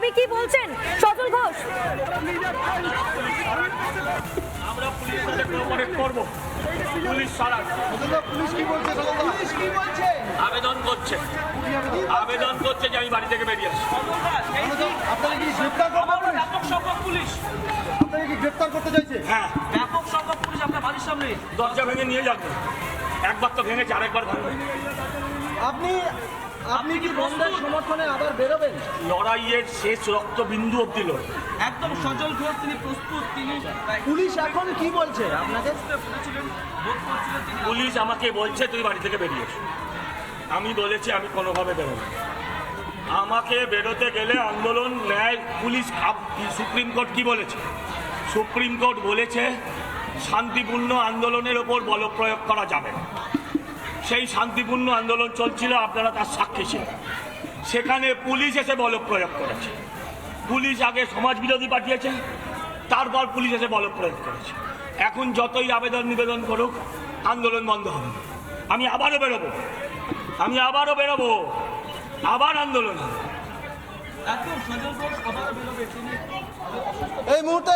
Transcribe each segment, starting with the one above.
ছবি কি বলছেন? সজল ঘোষ। আমরা পুলিশের সাথে কোঅপারেট করব। পুলিশ সারা পুলিশ কি বলছে পুলিশ কি বলছে? আবেদন করছে। আবেদন করছে যে আমি বাড়ি থেকে বেরিয়ে আসি আপনারা কি গ্রেফতার করবেন ব্যাপক সংখ্যক পুলিশ। আপনারা কি গ্রেফতার করতে চাইছে হ্যাঁ। ব্যাপক সংখ্যক পুলিশ আপনার বাড়ির সামনে। দরজা ভেঙে নিয়ে যাবে। একবার তো ভেঙেছে আরেকবার ভাঙবে। আপনি আপনি কি বন্ধের সমর্থনে আবার বেরোবেন? লড়াইয়ের শেষ রক্তবিন্দু অব্দি লড়াই একদম সজল ঘোষ তিনি প্রস্তুত তিনি পুলিশ এখন কি বলছে? আপনাকে পুলিশ আমাকে বলছে তুই বাড়ি থেকে বেরিয়ে আমি বলেছি আমি কোনোভাবে বেরোবো না। আমাকে বেরোতে গেলে আন্দোলন ন্যায় পুলিশ আপ- সুপ্রিম কোর্ট কি বলেছে? সুপ্রিম কোর্ট বলেছে শান্তিপূর্ণ আন্দোলনের ওপর বল প্রয়োগ করা যাবে না। সেই শান্তিপূর্ণ আন্দোলন চলছিল, আপনারা তার সাক্ষী ছিলেন। সেখানে পুলিশ এসে বল প্রয়োগ করেছে। পুলিশ আগে সমাজ বিরোধী পাঠিয়েছে, তারপর পুলিশ এসে বল প্রয়োগ করেছে। এখন যতই আবেদন নিবেদন করুক, আন্দোলন বন্ধ হবে আমি আবারও বেরোবো। আমি আবারও বেরোবো। আবার আন্দোলন হবে একদম সজল ঘোষ আবার বেরোবে তিনি এই মুহূর্তে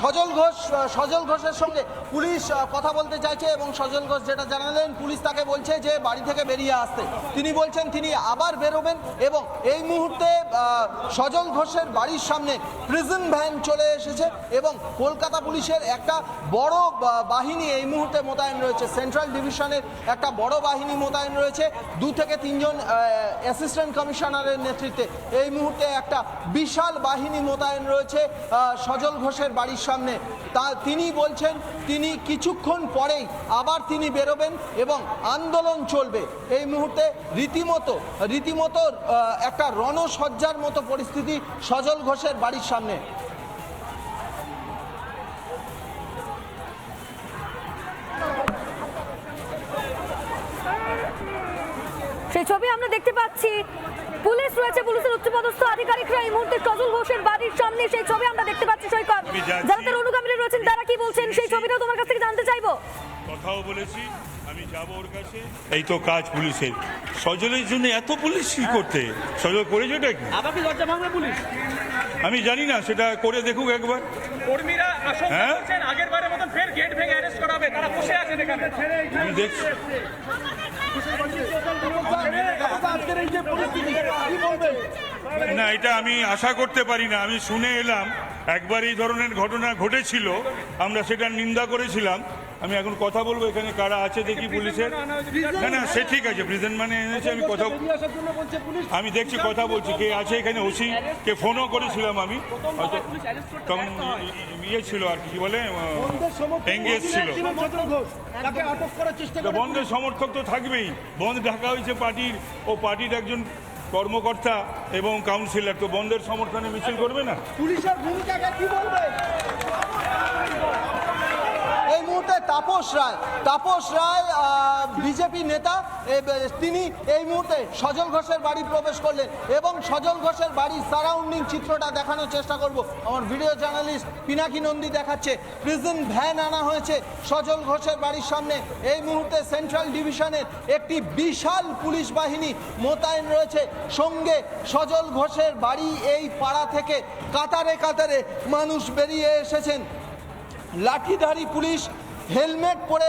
সজল ঘোষ সজল ঘোষের সঙ্গে পুলিশ কথা বলতে চাইছে এবং সজল ঘোষ যেটা জানালেন, পুলিশ তাকে বলছে যে বাড়ি থেকে বেরিয়ে আসতে। তিনি বলছেন তিনি আবার বেরোবেন এবং এই মুহূর্তে সজল ঘোষের বাড়ির সামনে প্রিজন ভ্যান চলে এসেছে এবং কলকাতা পুলিশের একটা বড় বাহিনী এই মুহূর্তে মোতায়েন রয়েছে। সেন্ট্রাল ডিভিশনের একটা বড় বাহিনী মোতায়েন রয়েছে। দু থেকে তিনজন অ্যাসিস্ট্যান্ট কমিশনারের নেতৃত্বে। এই মুহূর্তে একটা বিশাল বাহিনী মোতায়েন রয়েছে সজল ঘোষের বাড়ির সামনে। তা তিনি বলছেন, তিনি কিছুক্ষণ পরেই আবার তিনি বেরোবেন এবং আন্দোলন চলবে। এই মুহূর্তে রীতিমতো রীতিমতো একটা রণসজ্জার মতো পরিস্থিতি সজল ঘোষের বাড়ির সামনে। সেই ছবি আমরা দেখতে পাচ্ছি পুলিশ রয়েছে পুলিশের উচ্চপদস্থ আধিকারিকরা এই মুহূর্তে সজল ঘোষের বাড়ির সামনে সেই ছবি আমরা দেখতে পাচ্ছি সৈকত। যারা তার অনুগামীরা রয়েছেন তারা কি বলছেন? সেই ছবিটাও তোমার কাছ থেকে জানতে চাইব? কথাও বলেছি আমি যাব ওর কাছে। এই তো কাজ পুলিশের। সজলের জন্য এত পুলিশ কি করতে? সজল করেছেটা কি আবার কি দরজা ভাঙবে পুলিশ? আমি জানি না সেটা করে দেখুক একবার। কর্মীরা আশঙ্কা হ্যাঁ? করছেন আগের বারের মতন ফের গেট ভেঙে অ্যারেস্ট করা হবে তারা বসে আছেন এখানে। আমি দেখছি। না এটা আমি আশা করতে পারি না আমি শুনে এলাম একবার এই ধরনের ঘটনা ঘটেছিল আমরা সেটা নিন্দা করেছিলাম আমি এখন কথা বলব এখানে কারা আছে দেখি পুলিশের। না না সে ঠিক আছে প্রেজেন্ট মানে এনেছে আমি কথা আমি দেখছি কথা বলছি কে আছে এখানে ওসি? কে ফোনও করেছিলাম আমি। হয়তো ইয়ে ছিল আর কি বলে এঙ্গেজ ছিল। বন্ধের সমর্থক তো থাকবেই। বন্ধ ঢাকা হয়েছে পার্টির ও পার্টির একজন কর্মকর্তা এবং কাউন্সিলর তো বন্ধের সমর্থনে মিছিল করবে না? পুলিশের ভূমিকাকে কি বলবে? মুহূর্তে তাপস রায় তাপস রায় বিজেপি নেতা তিনি এই মুহূর্তে সজল ঘোষের বাড়ি প্রবেশ করলেন এবং সজল ঘোষের বাড়ির সারাউন্ডিং চিত্রটা দেখানোর চেষ্টা করব। আমার ভিডিও জার্নালিস্ট পিনাকি নন্দী দেখাচ্ছে। প্রিজন ভ্যান আনা হয়েছে সজল ঘোষের বাড়ির সামনে। এই মুহূর্তে সেন্ট্রাল ডিভিশনের একটি বিশাল পুলিশ বাহিনী মোতায়েন রয়েছে। সঙ্গে সজল ঘোষের বাড়ি এই পাড়া থেকে কাতারে কাতারে মানুষ বেরিয়ে এসেছেন। লাঠিধারী পুলিশ হেলমেট পরে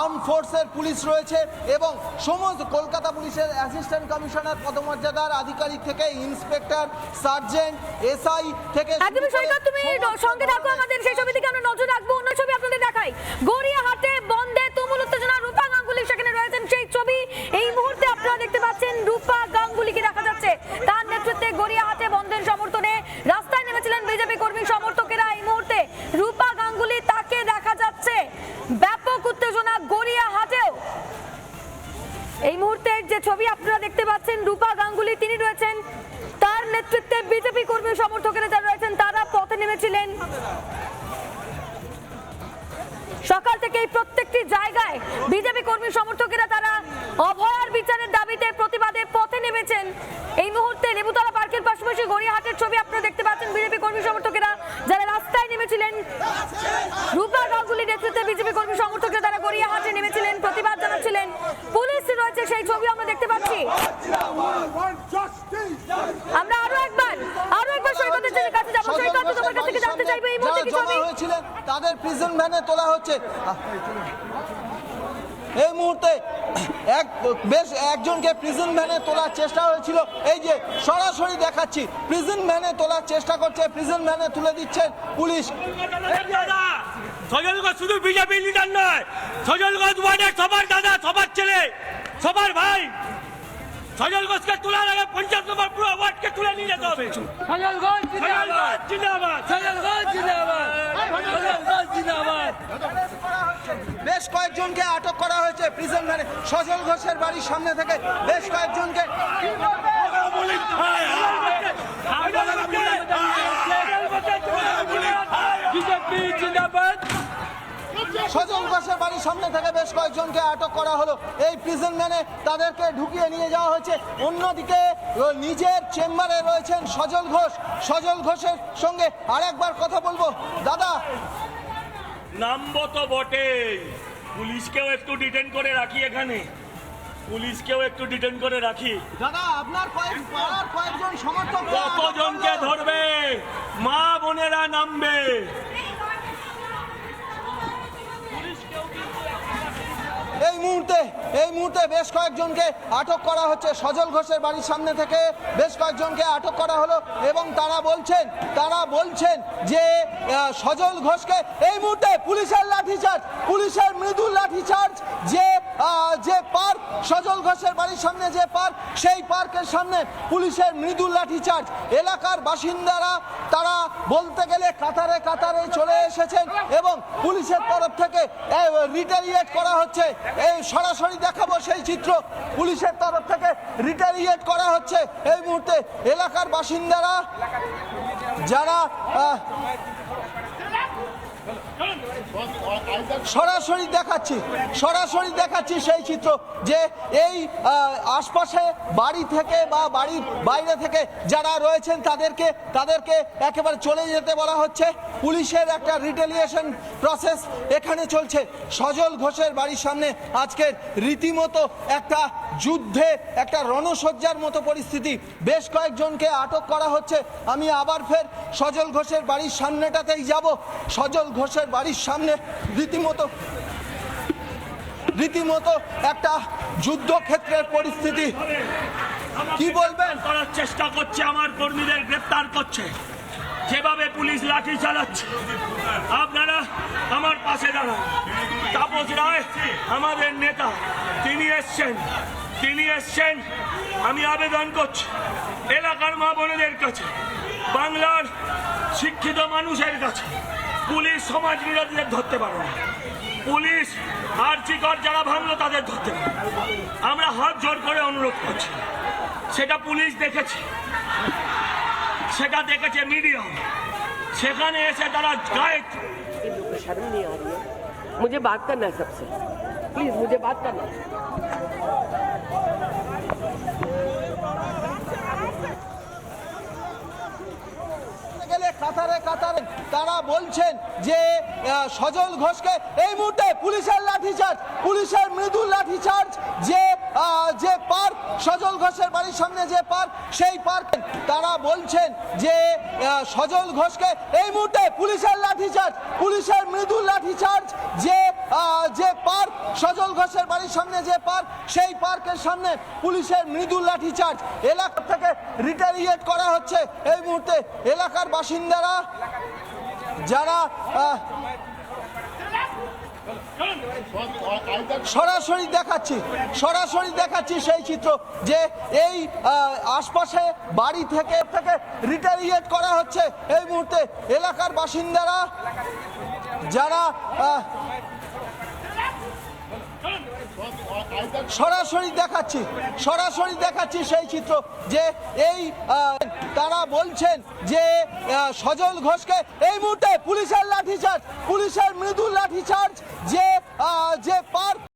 আর্ম ফোর্সের পুলিশ রয়েছে এবং সমস্ত কলকাতা পুলিশের অ্যাসিস্ট্যান্ট কমিশনার পদমর্যাদার আধিকারিক থেকে ইন্সপেক্টর সার্জেন্ট এসআই থেকে একদমই সৈকত তুমি সঙ্গে থাকো আমাদের সেই ছবি থেকে আমরা নজর রাখব অন্য ছবি আপনাদের দেখাই গড়িয়াহাটে বন্ধে তুমুল উত্তেজনা রূপা গাঙ্গুলি সেখানে রয়েছেন সেই ছবি এই মুহূর্তে আপনারা দেখতে পাচ্ছেন রূপা গাঙ্গুলিকে দেখা যাচ্ছে তার নেতৃত্বে গড়িয়াহাটে বন্ধের সমর্থনে রাস্তায় নেমেছিলেন বিজেপি কর্মী সমর্থকেরা এই মুহূর্তে রূপা গাঙ্গুলি তাকে দেখা যাচ্ছে ব্যাপক উত্তেজনা গড়িয়াহাটেও এই মুহূর্তে যে ছবি আপনারা দেখতে পাচ্ছেন, রূপা গাঙ্গুলি, তিনি রয়েছেন তার নেতৃত্বে বিজেপি কর্মী সমর্থকেরা যারা রয়েছেন, তারা পথে নেমেছিলেন। সকাল থেকে এই প্রত্যেকটি জায়গায় বিজেপি কর্মী সমর্থকেরা তারা অভয়ার বিচারের দাবিতে, প্রতিবাদে পথে নেমেছেন। এই মুহূর্তে লেবুতলা পার্কের পাশাপাশি গড়িয়াহাটের ছবি আপনারা দেখতে পাচ্ছেন বিজেপি কর্মী সমর্থকেরা যারা রাস্তায় নেমেছিলেন রূপা গাঙ্গুলি নেতৃত্বে বিজেপি কর্মী সমর্থকরা তারা গড়িয়াহাটে নেমেছিলেন প্রতিবাদ জানাচ্ছিলেন পুলিশ রয়েছে সেই ছবি আমরা দেখতে পাচ্ছি আমরা আরও একবার আরও একবার তাদের প্রিজন ভ্যানে তোলা হচ্ছে। এই মুহূর্তে এক বেশ একজনকে প্রিজন ভ্যানে তোলার চেষ্টা হয়েছিল। এই যে সরাসরি দেখাচ্ছি প্রিজন ভ্যানে তোলার চেষ্টা করছে প্রিজন ভ্যানে তুলে দিচ্ছেন পুলিশ। দাদা সজলগঞ্জ শুধু বিজেপি লিডার নয় সজলগঞ্জ ওয়ার্ডের সবার দাদা সবার ছেলে সবার ভাই। সজলগঞ্জকে তোলার আগে পঞ্চাশ নম্বর পুরো ওয়ার্ডকে তুলে নিয়ে যেতে হবে সজল ঘোষ জিন্দাবাদ সজলগঞ্জ জিন্দাবাদ সজলগঞ্জ জিন্দাবাদ বেশ কয়েকজনকে আটক করা হয়েছে প্রিজন ভ্যানে সজল ঘোষের বাড়ির সামনে থেকে বেশ কয়েকজনকে বিজেপি জিন্দাবাদ সজল ঘোষের বাড়ির সামনে থেকে বেশ কয়েকজনকে আটক করা হলো। এই প্রিজন ভ্যানে তাদেরকে ঢুকিয়ে নিয়ে যাওয়া হয়েছে। অন্যদিকে নিজের চেম্বারে রয়েছেন সজল ঘোষ। সজল ঘোষের সঙ্গে আরেকবার কথা বলব। দাদা। নামবো তো বটে। পুলিশকেও একটু ডিটেন করে রাখি এখানে। পুলিশকেও একটু ডিটেন করে রাখি। দাদা আপনার কয়েক পাড়ার কয়েকজন সমর্থক কতজনকে ধরবে? মা বোনেরা নামবে। মুহূর্তে বেশ কয়েকজনকে আটক করা হচ্ছে। সজল ঘোষের বাড়ির সামনে থেকে বেশ কয়েকজনকে আটক করা হলো এবং তারা বলছেন তারা বলছেন যে সজল ঘোষকে এই মুহূর্তে পুলিশের লাঠিচার্জ, পুলিশের মৃদু লাঠিচার্জ যে সজল ঘোষের বাড়ির সামনে যে পার্ক, সেই পার্কের সামনে পুলিশের মৃদু লাঠিচার্জ। এলাকার বাসিন্দারা, তারা বলতে গেলে কাতারে কাতারে চলে এসেছেন এবং পুলিশের তরফ থেকে রিটালিয়েট করা হচ্ছে। এই সরাসরি দেখাবো সেই চিত্র। পুলিশের তরফ থেকে রিটালিয়েট করা হচ্ছে। এই মুহূর্তে এলাকার বাসিন্দারা, যারা সরাসরি দেখাচ্ছি সরাসরি দেখাচ্ছি সেই চিত্র যে এই আশপাশে বাড়ি থেকে বা বাড়ির বাইরে থেকে যারা রয়েছেন তাদেরকে তাদেরকে একেবারে চলে যেতে বলা হচ্ছে। পুলিশের একটা রিটেলিয়েশন প্রসেস এখানে চলছে। সজল ঘোষের বাড়ির সামনে আজকের রীতিমতো একটা যুদ্ধে, একটা রণসজ্জার মতো পরিস্থিতি। বেশ কয়েকজনকে আটক করা হচ্ছে। আমি আবার ফের সজল ঘোষের বাড়ির সামনেটাতেই যাব। সজল ঘোষের বাড়ির সামনে রীতিমতো রীতিমতো একটা যুদ্ধক্ষেত্রের পরিস্থিতি। কি বলবেন? করার চেষ্টা করছে, আমার কর্মীদের গ্রেপ্তার করছে। যেভাবে পুলিশ লাঠি চালাচ্ছে। আপনারা আমার পাশে দাঁড়ান। তাপস রায় আমাদের নেতা। তিনি এসছেন। তিনি এসছেন। আমি আবেদন করছি এলাকার মা বোনেদের কাছে, বাংলার শিক্ষিত মানুষের কাছে। পুলিশ সমাজ বিরোধীদের ধরতে পারে না পুলিশ আর্থিকর যারা ভাঙলো তাদের ধরতে পারে না। আমরা হাত জোর করে অনুরোধ করছি সেটা পুলিশ দেখেছে সেটা দেখেছে মিডিয়া সেখানে এসে তারা গায়ে शर्म नहीं आ रही है मुझे बात करना है सबसे प्लीज मुझे बात करना है কাতারে কাতারে তারা বলছেন যে সজল ঘোষকে এই মুহূর্তে পুলিশের লাঠিচার্জ, পুলিশের মৃদু লাঠিচার্জ যে যে পার্ক, সজল ঘোষের বাড়ির সামনে যে পার্ক, সেই পার্ক তারা বলছেন যে সজল ঘোষকে এই মুহূর্তে পুলিশের লাঠিচার্জ, পুলিশের মৃদু লাঠিচার্জ যে যে পার্ক সজল ঘোষের বাড়ির সামনে যে পার্ক, সেই পার্কের সামনে পুলিশের মৃদু লাঠিচার্জ। এলাকা থেকে রিটালিয়েট করা হচ্ছে। এই মুহূর্তে এলাকার বাসিন্দারা, যারা সরাসরি দেখাচ্ছি সরাসরি দেখাচ্ছি সেই চিত্র যে এই আশপাশে বাড়ি থেকে থেকে রিটালিয়েট করা হচ্ছে। এই মুহূর্তে এলাকার বাসিন্দারা, যারা সরাসরি দেখাচ্ছি সরাসরি দেখাচ্ছি সেই চিত্র যে এই তারা বলছেন যে সজল ঘোষকে এই মুহূর্তে পুলিশের লাঠিচার্জ, পুলিশের মৃদু লাঠিচার্জ যে যে পার্ক